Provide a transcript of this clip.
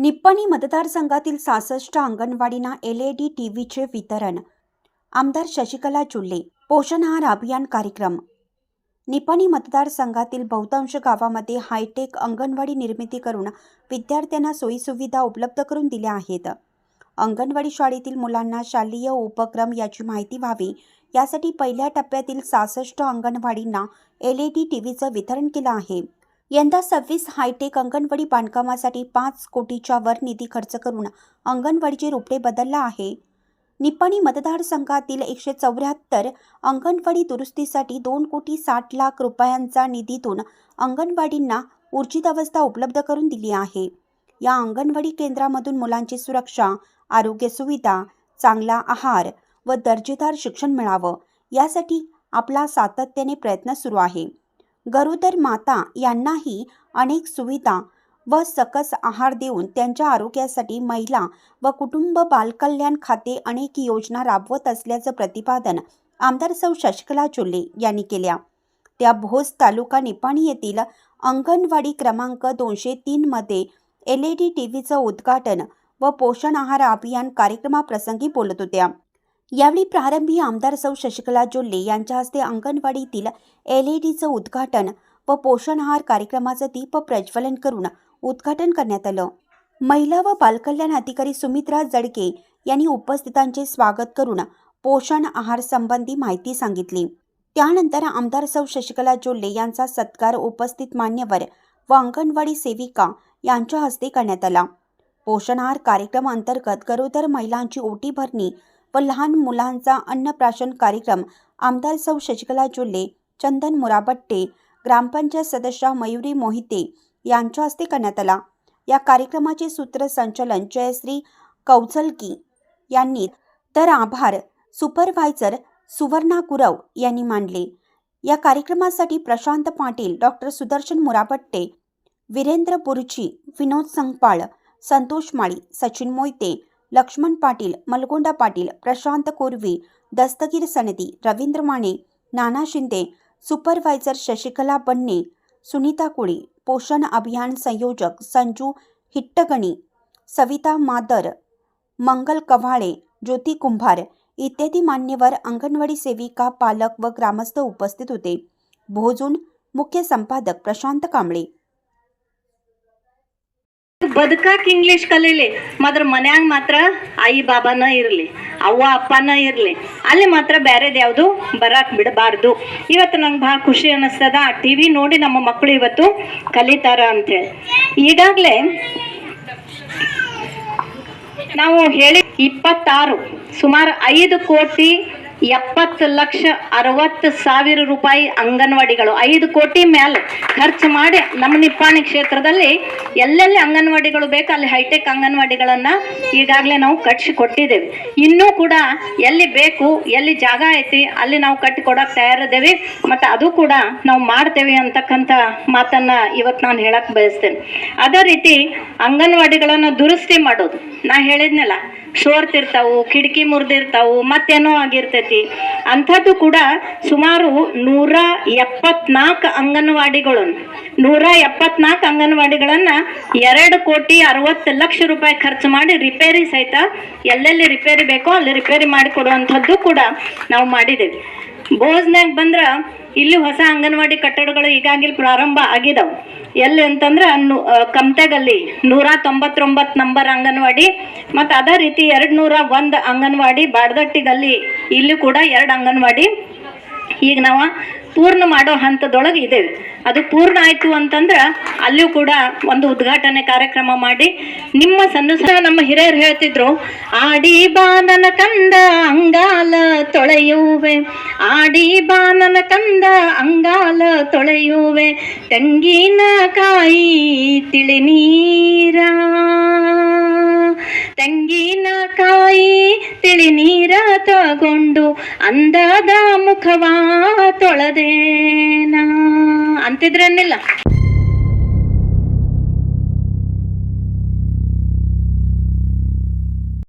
निप्पाणी मतदारसंघातील सहासष्ट अंगणवाडींना एल ई डी टी व्हीचे वितरण. आमदार शशिकला चुल्ले पोषण आहार अभियान कार्यक्रम. निपाणी मतदारसंघातील बहुतांश गावामध्ये हायटेक अंगणवाडी निर्मिती करून विद्यार्थ्यांना सोयीसुविधा उपलब्ध करून दिल्या आहेत. अंगणवाडी शाळेतील मुलांना शालेय उपक्रम याची माहिती व्हावी यासाठी पहिल्या टप्प्यातील सहासष्ट अंगणवाडींना एल ई डी टी व्हीचं वितरण केलं आहे. यंदा सव्वीस हायटेक अंगणवाडी बांधकामासाठी पाच कोटीच्या वर निधी खर्च करून अंगणवाडीचे रुपडे बदलला आहे. निपाणी मतदारसंघातील एकशे चौऱ्याहत्तर अंगणवाडी दुरुस्तीसाठी दोन कोटी साठ लाख रुपयांचा निधीतून अंगणवाडींना ऊर्जित अवस्था उपलब्ध करून दिली आहे. या अंगणवाडी केंद्रामधून मुलांची सुरक्षा आरोग्य सुविधा चांगला आहार व दर्जेदार शिक्षण मिळावं यासाठी आपला सातत्याने प्रयत्न सुरू आहे. गरोदर माता यांनाही अनेक सुविधा व सकस आहार देऊन त्यांच्या आरोग्यासाठी महिला व कुटुंब बालकल्याण खाते अनेक योजना राबवत असल्याचं प्रतिपादन आमदार सौ शशकला चुल्ले यांनी केल्या. त्या भोज तालुका निपाणी येथील अंगणवाडी क्रमांक दोनशे तीनमध्ये एल ई डी टी व्हीचं उद्घाटन व पोषण आहार अभियान कार्यक्रमाप्रसंगी बोलत होत्या. यावेळी प्रारंभी आमदार सौ शशिकला जोल्ले यांच्या हस्ते अंगणवाडीतील एल ई डीचं उद्घाटन व पोषण आहार कार्यक्रमाचं दीप प्रज्वलन करून उद्घाटन करण्यात आलं. महिला व बालकल्याण अधिकारी सुमित्रा जडके यांनी उपस्थितांचे स्वागत करून पोषण आहार संबंधी माहिती सांगितली. त्यानंतर आमदार सौ शशिकला जोल्ले यांचा सत्कार उपस्थित मान्यवर व अंगणवाडी सेविका यांच्या हस्ते करण्यात आला. पोषण आहार कार्यक्रम अंतर्गत गरोदर महिलांची ओटी भरणी व लहान मुलांचा अन्नप्राशन कार्यक्रम. आमदार सौ शशिकला जुल्ले चंदन मुराबट्टे ग्रामपंचायत सदस्य मयुरी मोहिते यांच्या हस्ते करण्यात आला. या कार्यक्रमाचे सूत्रसंचालन जयश्री कौचलकी यांनी तर आभार सुपरवायझर सुवर्णा गुरव यांनी मानले. या कार्यक्रमासाठी प्रशांत पाटील डॉक्टर सुदर्शन मुराबट्टे वीरेंद्र पुरुची विनोद संगपाळ संतोष माळी सचिन मोहिते लक्ष्मण पाटील मलगोंडा पाटील प्रशांत कोरवी दस्तगीर सनदी रवींद्र माने नाना शिंदे सुपरवायझर शशिकला बन्ने सुनीता कुळी पोषण अभियान संयोजक संजू हिट्टगणी सविता मादर मंगल कव्हाळे ज्योती कुंभार इत्यादी मान्यवर अंगणवाडी सेविका पालक व ग्रामस्थ उपस्थित होते. भोजून मुख्य संपादक प्रशांत कांबळे. ಬದುಕಾಕ್ ಇಂಗ್ಲಿಷ್ ಕಲೀಲಿ. ಮಾತ್ರ ಮನ್ಯಾಗ ಮಾತ್ರ ಆಯಿ ಬಾಬಾನ ಇರಲಿ, ಅವ್ವ ಅಪ್ಪನ ಇರಲಿ. ಅಲ್ಲಿ ಮಾತ್ರ ಬ್ಯಾರೇದ್ ಯಾವುದು ಬರಾಕ್ ಬಿಡಬಾರ್ದು. ಇವತ್ತು ನಂಗೆ ಭಾಳ ಖುಷಿ ಅನ್ನಿಸ್ತದ ಆ ಟಿ ವಿ ನೋಡಿ ನಮ್ಮ ಮಕ್ಕಳು ಇವತ್ತು ಕಲಿತಾರ ಅಂತೇಳಿ ಈಗಾಗಲೇ ನಾವು ಹೇಳಿ ಇಪ್ಪತ್ತಾರು, ಸುಮಾರು ಐದು ಕೋಟಿ ಎಪ್ಪತ್ತು ಲಕ್ಷ ಅರವತ್ತು ಸಾವಿರ ರೂಪಾಯಿ ಅಂಗನವಾಡಿಗಳು, ಐದು ಕೋಟಿ ಮೇಲೆ ಖರ್ಚು ಮಾಡಿ ನಮ್ಮ ನಿಪ್ಪಾಣಿ ಕ್ಷೇತ್ರದಲ್ಲಿ ಎಲ್ಲೆಲ್ಲಿ ಅಂಗನವಾಡಿಗಳು ಬೇಕು ಅಲ್ಲಿ ಹೈಟೆಕ್ ಅಂಗನವಾಡಿಗಳನ್ನು ಈಗಾಗಲೇ ನಾವು ಕಟ್ಟಿಸಿ ಕೊಟ್ಟಿದ್ದೇವೆ. ಇನ್ನೂ ಕೂಡ ಎಲ್ಲಿ ಬೇಕು, ಎಲ್ಲಿ ಜಾಗ ಐತಿ, ಅಲ್ಲಿ ನಾವು ಕಟ್ಟಿ ಕೊಡೋಕೆ ತಯಾರಿದ್ದೇವೆ. ಮತ್ತು ಅದು ಕೂಡ ನಾವು ಮಾಡ್ತೇವೆ ಅಂತಕ್ಕಂಥ ಮಾತನ್ನು ಇವತ್ತು ನಾನು ಹೇಳಕ್ಕೆ ಬಯಸ್ತೇನೆ. ಅದೇ ರೀತಿ ಅಂಗನವಾಡಿಗಳನ್ನು ದುರಸ್ತಿ ಮಾಡೋದು. ನಾ ಹೇಳಿದ್ನಲ್ಲ ಸೋರ್ತಿರ್ತಾವು ಕಿಟಕಿ ಮುರಿದಿರ್ತಾವು, ಮತ್ತೇನೋ ಆಗಿರ್ತೈತಿ. ಅಂಥದ್ದು ಕೂಡ ಸುಮಾರು ನೂರ ಎಪ್ಪತ್ನಾಲ್ಕು ಅಂಗನವಾಡಿಗಳು ನೂರ ಎಪ್ಪತ್ನಾಲ್ಕು ಅಂಗನವಾಡಿಗಳನ್ನು ಎರಡು ಕೋಟಿ ಅರವತ್ತು ಲಕ್ಷ ರೂಪಾಯಿ ಖರ್ಚು ಮಾಡಿ ರಿಪೇರಿ ಸಹಿತ ಎಲ್ಲೆಲ್ಲಿ ರಿಪೇರಿ ಬೇಕೋ ಅಲ್ಲಿ ರಿಪೇರಿ ಮಾಡಿಕೊಡುವಂಥದ್ದು ಕೂಡ ನಾವು ಮಾಡಿದ್ದೇವೆ ಬೋಜ್ನಾಗ ಬಂದ್ರೆ ಇಲ್ಲಿ ಹೊಸ ಅಂಗನವಾಡಿ ಕಟ್ಟಡಗಳು ಈಗಾಗಲೇ ಪ್ರಾರಂಭ ಆಗಿದಾವೆ. ಎಲ್ಲಿ ಅಂತಂದ್ರೆ ನು ಕಮ್ತೆಗಲ್ಲಿ ನೂರ ತೊಂಬತ್ತೊಂಬತ್ತು ನಂಬರ್ ಅಂಗನವಾಡಿ ಮತ್ತು ಅದೇ ರೀತಿ ಎರಡು ನೂರ ಒಂದು ಅಂಗನವಾಡಿ ಬಾಡ್ದಟ್ಟಿಗಲ್ಲಿ ಇಲ್ಲಿ ಕೂಡ ಎರಡು ಅಂಗನವಾಡಿ ಈಗ ನಾವು ಪೂರ್ಣ ಮಾಡೋ ಹಂತದೊಳಗೆ ಇದ್ದೇವೆ ಅದು ಪೂರ್ಣ ಆಯಿತು ಅಂತಂದ್ರೆ ಅಲ್ಲಿಯೂ ಕೂಡ ಒಂದು ಉದ್ಘಾಟನೆ ಕಾರ್ಯಕ್ರಮ ಮಾಡಿ ನಿಮ್ಮ ಸಣ್ಣ ನಮ್ಮ ಹಿರಿಯರು ಹೇಳ್ತಿದ್ರು, ಆಡಿ ಬಾನನ ಕಂದ ಅಂಗಾಲ ತೊಳೆಯುವೆ. ಆಡಿ ಬಾನನ ಕಂದ ಅಂಗಾಲ ತೊಳೆಯುವೆ. ತೆಂಗಿನಕಾಯಿ ತಿಳಿ ನೀರ. ತೆಂಗಿನಕಾಯಿ ತಿಳಿ ನೀರ ತಗೊಂಡು ಅಂದದ ಮುಖವ ತೊಳೆದೇನ? ಅಂತಿದ್ರನ್ನಿಲ್ಲ